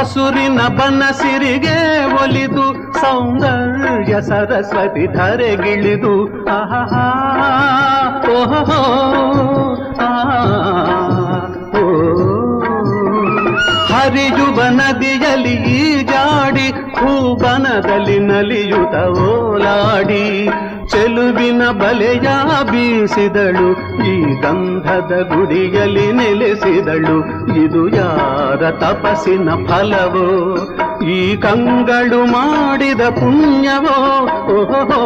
ಹಸುರಿನ ಸಿರಿಗೆ ಒಲಿದು ಸೌಂದರ್ಯ ಸರಸ್ವತಿ ಧರೆಗಿಳಿದು ಆಹಾ ಓಹೋ. ಹರಿಯುವ ನದಿಯಲ್ಲಿ ಈಜಾಡಿ ಹೂಬನದಲ್ಲಿ ನಲಿಯುತ್ತ ಓಲಾಡಿ ಚೆಲುವಿನ ಬಲೆಯ ಬೀಸಿದಳು, ಈ ಗಂಧದ ಗುಡಿಯಲ್ಲಿ ನೆಲೆಸಿದಳು. ಇದು ಯಾರ ತಪಸ್ಸಿನ ಫಲವೋ? ಈ ಕಂಗಳು ಮಾಡಿದ ಪುಣ್ಯವೋ? ಓಹೋ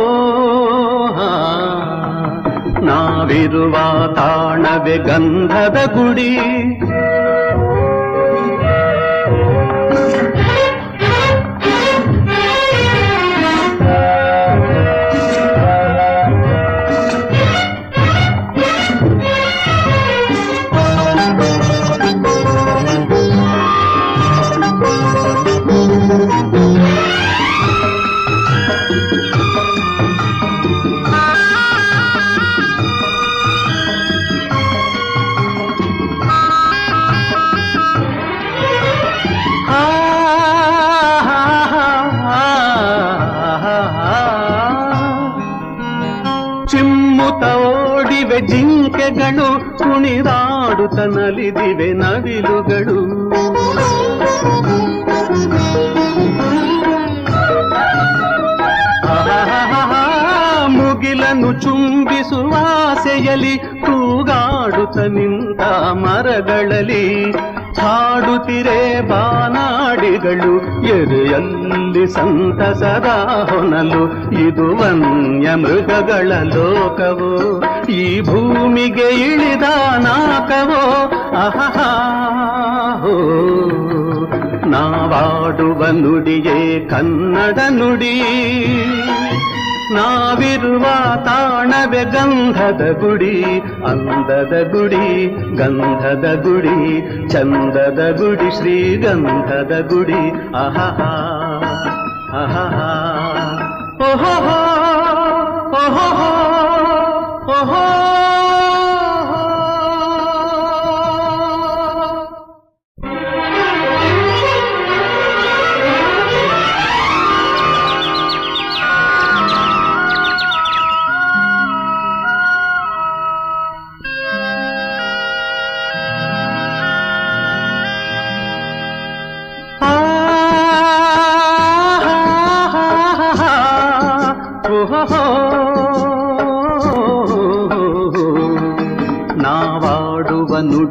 ನಾವಿರುವ ತಾಣವೇ ಗಂಧದ ಗುಡಿ. ಓಡಿವೆ ಜಿಂಕೆಗಳು ಕುಣಿದಾಡುತ್ತ ನಲಿದಿವೆ ನವಿಲುಗಳು ಮುಗಿಲನ್ನು ಚುಂಬಿಸುವ ಆಸೆಯಲ್ಲಿ ತೂಗಾಡುತ್ತ ನಿಂತ ಮರಗಳಲ್ಲಿ ಹಾಡುತ್ತಿರೆ ಬಾನಾಡಿಗಳು, ಎದೆಯಲ್ಲಿ ಸಂತಸದ ಹೊನಲು ಇದು ವನ್ಯ ಮೃಗಗಳ ಲೋಕವೋ. ಈ ಭೂಮಿಗೆ ಇಳಿದ ನಾಕವೋ ಆಹಾ ಹೋ. ನಾವಾಡುವ ನುಡಿಯೇ ಕನ್ನಡ ನುಡಿ. ನಾವಿರುವ ತಾಣವೆ ಗಂಧದ ಗುಡಿ, ಅಂದದ ಗುಡಿ, ಗಂಧದ ಗುಡಿ, ಚಂದದ ಗುಡಿ ಶ್ರೀ ಗಂಧದ ಗುಡಿ. ಆಹಾ ಆಹಾ ಓಹೋ ಓಹೋ ಓಹೋ